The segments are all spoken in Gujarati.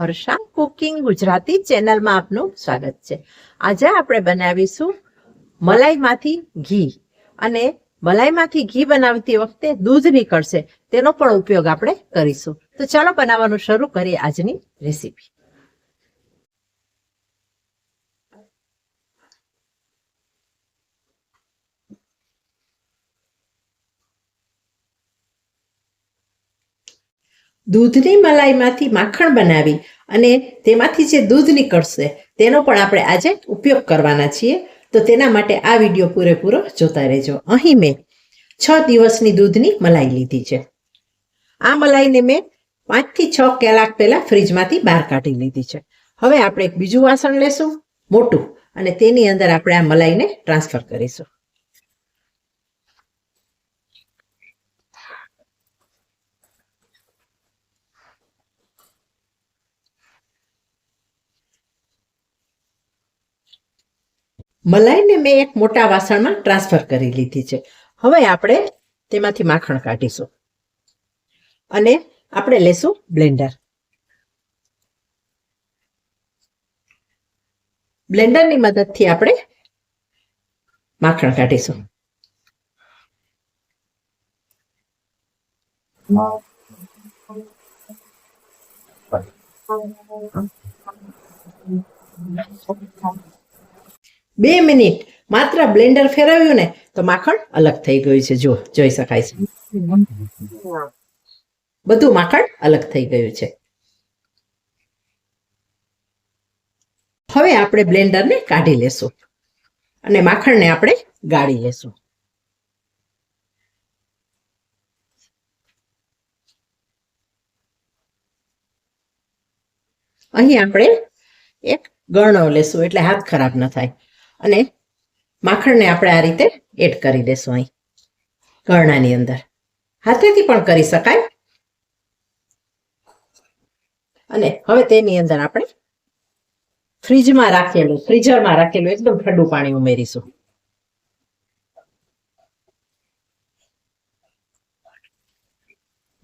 હર્ષા કુકિંગ ગુજરાતી ચેનલમાં આપનું સ્વાગત છે. આજે આપણે બનાવીશું મલાઈમાંથી ઘી. અને મલાઈમાંથી ઘી બનાવતી વખતે દૂધ નીકળશે, તેનો પણ ઉપયોગ આપણે કરીશું. તો ચાલો બનાવવાનું શરૂ કરીએ આજની રેસીપી. દૂધની મલાઈમાંથી માખણ બનાવી અને તેમાંથી જે દૂધ નીકળશે તેનો પણ આપણે આજે ઉપયોગ કરવાના છીએ. તો તેના માટે આ વીડિયો પૂરેપૂરો જોતા રહેજો. અહીં મેં છ દિવસની દૂધની મલાઈ લીધી છે. આ મલાઈને મેં પાંચથી છ કલાક પહેલાં ફ્રીજમાંથી બહાર કાઢી લીધી છે. હવે આપણે એક બીજું વાસણ લેશું, મોટું, અને તેની અંદર આપણે આ મલાઈને ટ્રાન્સફર કરીશું. મલાઈને મેં એક મોટા વાસણમાં ટ્રાન્સફર કરી લીધી છે. હવે આપણે તેમાંથી માખણ કાઢીશું. અને આપણે લેશું બ્લેન્ડર. બ્લેન્ડરની મદદથી આપણે માખણ કાઢીશું. બે મિનિટ માત્ર બ્લેન્ડર ફેરવ્યું ને, તો માખણ અલગ થઈ ગયું છે. જો જોઈ શકાય છે. બધું માખણ અલગ થઈ ગયું છે. હવે આપણે બ્લેન્ડરને કાઢી લેશું અને માખણને આપણે ગાળી લેશું. અહીં આપણે એક ગણો લેશું, એટલે હાથ ખરાબ ન થાય. અને માખણને આપણે આ રીતે એડ કરી દેશું અહીં ગરણાની અંદર. હાથેથી પણ કરી શકાય. અને હવે તેની અંદર આપણે ફ્રીજમાં રાખેલું, ફ્રીઝરમાં રાખેલું એકદમ ઠંડુ પાણી ઉમેરીશું.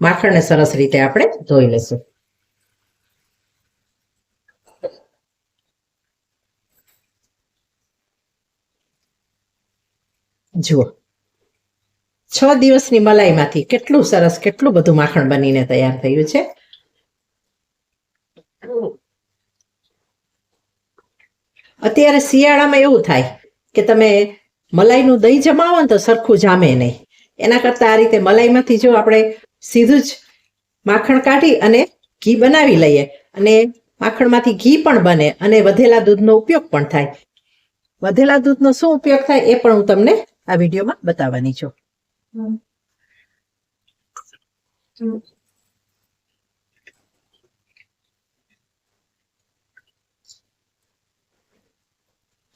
માખણને સરસ રીતે આપણે ધોઈ લેશું. જુઓ. છ દિવસની મલાઈમાંથી કેટલું સરસ, કેટલું બધું માખણ બનીને તૈયાર થયું છે? અત્યારે શિયાળામાં એવું થાય કે તમે મલાઈનું દહીં જમાવો ને તો સરખું જામે નહીં. એના કરતાં આ રીતે મલાઈમાંથી જો આપણે સીધું જ માખણ કાઢી અને ઘી બનાવી લઈએ અને માખણમાંથી ઘી પણ બને અને વધેલા દૂધનો ઉપયોગ પણ થાય. વધેલા દૂધનો શું ઉપયોગ થાય એ પણ હું તમને આ વિડીયોમાં બતાવવાની છું.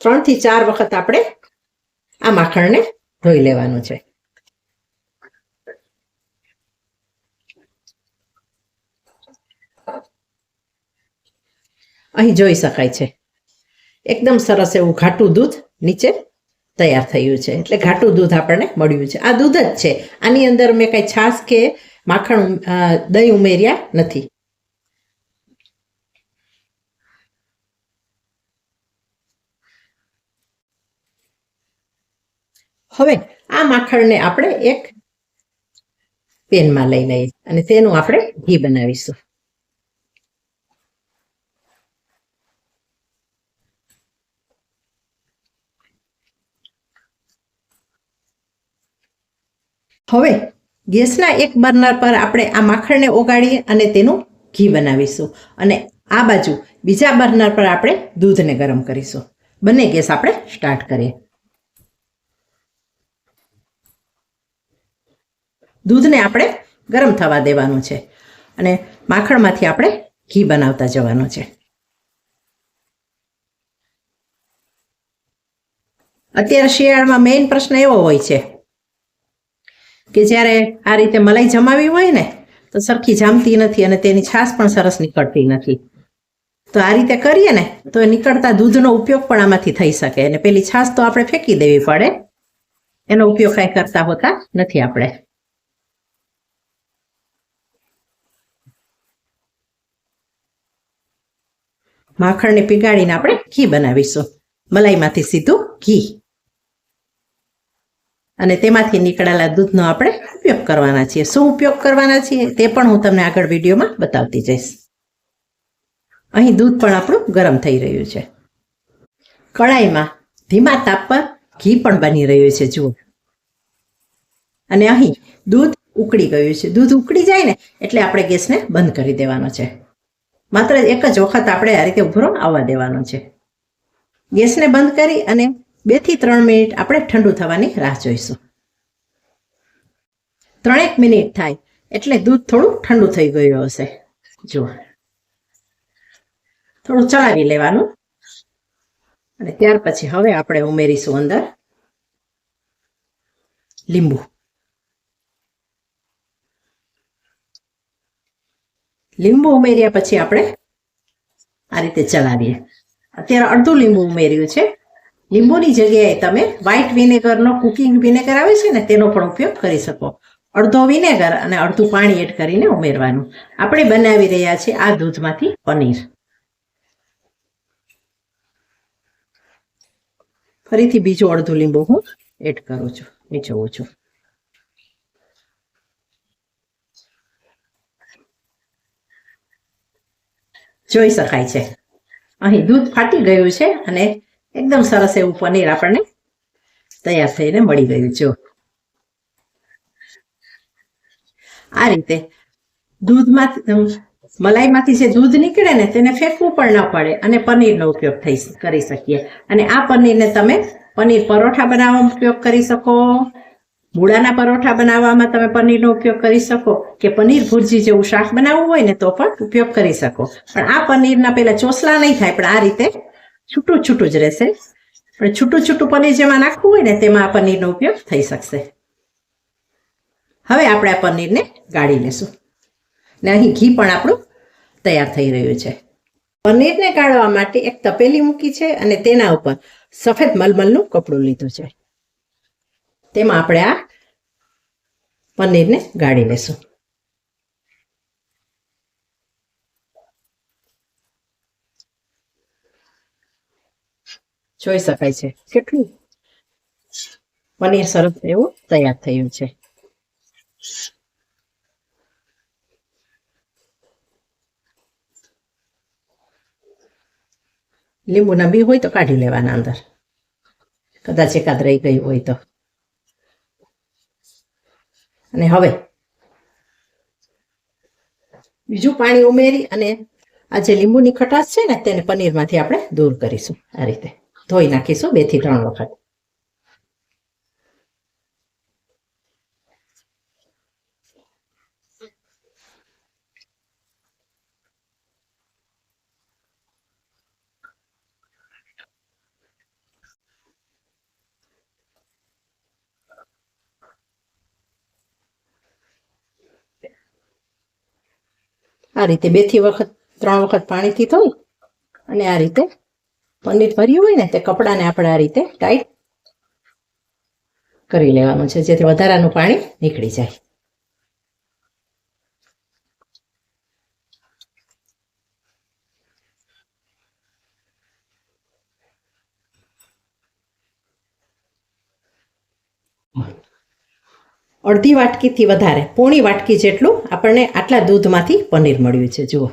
ત્રણથી ચાર વખત આપણે આ માખણને ધોઈ લેવાનું છે. અહીં જોઈ શકાય છે. એકદમ સરસ એવું ઘાટું દૂધ નીચે તૈયાર થયું છે. એટલે ઘાટું દૂધ આપણને મળ્યું છે. આ દૂધ જ છે. આની અંદર મેં કઈ છાશ કે માખણ દહીં ઉમેર્યા નથી. હવે આ માખણને આપણે એક પેનમાં લઈ લઈએ અને તેનું આપણે ઘી બનાવીશું. હવે ગેસના એક બર્નર પર આપણે આ માખણને ઓગાળીએ અને તેનું ઘી બનાવીશું. અને આ બાજુ બીજા બર્નર પર આપણે દૂધને ગરમ કરીશું. બંને ગેસ આપણે સ્ટાર્ટ કરીએ. દૂધને આપણે ગરમ થવા દેવાનું છે અને માખણમાંથી આપણે ઘી બનાવતા જવાનું છે. અત્યારે શિયાળામાં મેઇન પ્રશ્ન એવો હોય છે કે જ્યારે આ રીતે મલાઈ જમાવી હોય ને, તો સરખી જામતી નથી અને તેની છાશ પણ સરસ નીકળતી નથી. તો આ રીતે કરીએ ને, તો નીકળતા દૂધનો ઉપયોગ પણ આમાંથી થઈ શકે અને પેલી છાશ તો આપણે ફેંકી દેવી પડે. એનો ઉપયોગ કાંઈ કરતા હોતા નથી આપણે. માખણને પીગાડીને આપણે ઘી બનાવીશું. મલાઈમાંથી સીધું ઘી. અને તેમાંથી નીકળેલા દૂધનો આપણે ઉપયોગ કરવાના છીએ. શું ઉપયોગ કરવાના છીએ તે પણ હું તમને આગળ વિડીયોમાં બતાવતી જઈશ. અહીં દૂધ પણ આપણું ગરમ થઈ રહ્યું છે. કડાઈમાં ધીમા તાપ પર ઘી પણ બની રહ્યું છે, જુઓ. અને અહીં દૂધ ઉકળી ગયું છે. દૂધ ઉકળી જાય ને એટલે આપણે ગેસને બંધ કરી દેવાનો છે. માત્ર એક જ વખત આપણે આ રીતે ઉભરો આવવા દેવાનો છે. ગેસને બંધ કરી અને બેથી ત્રણ મિનિટ આપણે ઠંડુ થવાની રાહ જોઈશું. ત્રણેક મિનિટ થાય એટલે દૂધ થોડું ઠંડુ થઈ ગયું હશે. જુઓ. થોડું ચલાવી લેવાનું. અને ત્યાર પછી હવે આપણે ઉમેરીશું અંદર લીંબુ. લીંબુ ઉમેર્યા પછી આપણે આ રીતે ચલાવીએ. અત્યારે અડધું લીંબુ ઉમેર્યું છે. લીંબુની જગ્યાએ તમે વ્હાઇટ વિનેગરનો કુકિંગ વિનેગર આવે છે ને, તેનો પણ ઉપયોગ કરી શકો. અડધો વિનેગર અને અડધું પાણી એડ કરીને ઉમેરવાનું. આપણે બનાવી રહ્યા છીએ આ દૂધમાંથી પનીર. ફરીથી બીજું અડધું લીંબુ હું એડ કરું છું, નીચવું છું. જોઈ શકાય છે. અહીં દૂધ ફાટી ગયું છે અને એકદમ સરસ એવું પનીર આપણને તૈયાર થઈને મળી ગયું જો. આ રીતે દૂધમાં મલાઈમાંથી જે દૂધ નીકળે ને તેને ફેંકવું પણ ન પડે અને પનીરનો ઉપયોગ થઈ કરી શકીએ. અને આ પનીરને તમે પનીર પરોઠા બનાવવામાં ઉપયોગ કરી શકો. મૂળાના પરોઠા બનાવવામાં તમે પનીરનો ઉપયોગ કરી શકો કે પનીર ભુરજી જેવું શાક બનાવવું હોય ને તો પણ ઉપયોગ કરી શકો. પણ આ પનીરના પેલા ચોસલા નહીં થાય, પણ આ રીતે છૂટું છૂટું જ રહેશે. પણ છૂટું છૂટું પનીર જેમાં નાખવું હોય ને તેમાં આ પનીરનો ઉપયોગ થઈ શકશે. હવે આપણે આ પનીરને ગાળી લેશું. ને અહીં ઘી પણ આપણું તૈયાર થઈ રહ્યું છે. પનીરને ગાળવા માટે એક તપેલી મૂકી છે અને તેના ઉપર સફેદ મલમલનું કપડું લીધું છે. તેમાં આપણે આ પનીરને ગાળી લેશું. જોઈ શકાય છે. કેટલું? પનીર સરસ એવું તૈયાર થયું છે. લીંબુના બી હોય તો કાઢી લેવાના અંદર. કદાચ એકાદ રહી ગયું હોય તો. અને હવે બીજું પાણી ઉમેરી અને આ જે લીંબુની ખટાશ છે ને તેને પનીરમાંથી આપણે દૂર કરીશું આ રીતે. ધોઈ નાખીશું બેથી ત્રણ વખત આ રીતે બેથી વખત, ત્રણ વખત પાણીથી ધોઈ અને આ રીતે પનીર ભર્યું હોય ને, તે કપડાને આપણે આ રીતે ટાઈટ કરી લેવાનું છે, જેથી વધારાનું પાણી નીકળી જાય. અડધી વાટકીથી વધારે, પોણી વાટકી જેટલું આપણને આટલા દૂધમાંથી પનીર મળ્યું છે, જુઓ.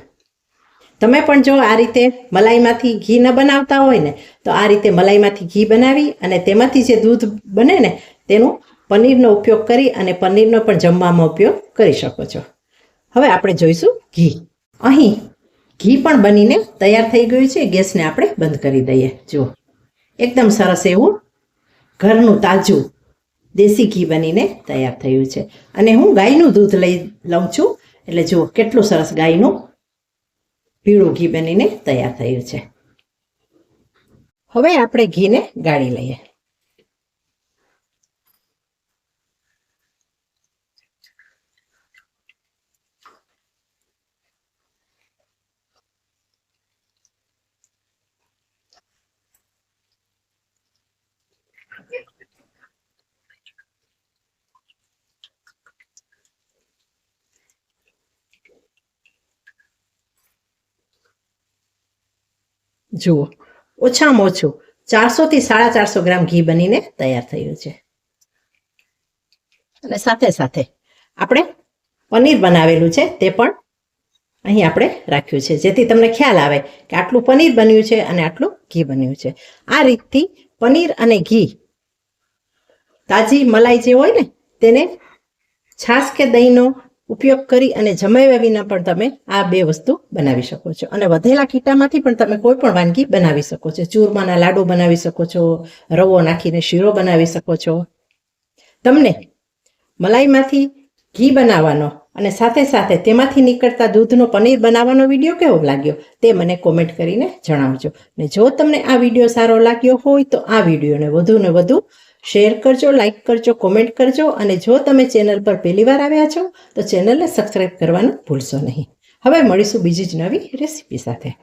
તમે પણ જો આ રીતે મલાઈમાંથી ઘી ન બનાવતા હોય ને, તો આ રીતે મલાઈમાંથી ઘી બનાવી અને તેમાંથી જે દૂધ બને ને, તેનું પનીરનો ઉપયોગ કરી અને પનીરનો પણ જમવામાં ઉપયોગ કરી શકો છો. હવે આપણે જોઈશું ઘી. અહીં ઘી પણ બનીને તૈયાર થઈ ગયું છે. ગેસને આપણે બંધ કરી દઈએ. જુઓ. એકદમ સરસ એવું ઘરનું તાજું દેશી ઘી બનીને તૈયાર થયું છે. અને હું ગાયનું દૂધ લઈ લઉં છું. એટલે જુઓ, કેટલું સરસ ગાયનું પીળું ઘી બનીને તૈયાર થયું છે. હવે આપણે ઘીને ગાળી લઈએ. જુઓ, ઓછામાં ઓછું ચારસોથી સાડા ચારસો ગ્રામ ઘી બનીને તૈયાર થયું છે. અને સાથે સાથે આપણે પનીર બનાવેલું છે, તે પણ અહીં આપણે રાખ્યું છે. જેથી તમને ખ્યાલ આવે કે આટલું પનીર બન્યું છે અને આટલું ઘી બન્યું છે. આ રીતથી પનીર અને ઘી તાજી મલાઈ જે હોય ને, તેને છાશ કે દહીંનો ઉપયોગ કરી અને જમાવ્યા વિના પણ તમે આ બે વસ્તુ બનાવી શકો છો. અને વધેલા ખીટામાંથી પણ તમે કોઈ પણ વાનગી બનાવી શકો છો. ચૂરમાના લાડુ બનાવી શકો છો, રવો નાખીને શીરો બનાવી શકો છો. તમને મલાઈમાંથી ઘી બનાવવાનો અને સાથે સાથે તેમાંથી નીકળતા દૂધનો પનીર બનાવવાનો વીડિયો કેવો લાગ્યો તે મને કોમેન્ટ કરીને જણાવજો. ને જો તમને આ વીડિયો સારો લાગ્યો હોય તો આ વિડીયોને વધુ ને વધુ શેર કરજો લાઇક કરજો કોમેન્ટ કરજો અને જો તમે ચેનલ પર પહેલી વાર આવ્યા છો તો ચેનલને સબસ્ક્રાઈબ કરવાનું ભૂલશો નહીં. હવે મળીશું બીજી જ નવી રેસીપી સાથે.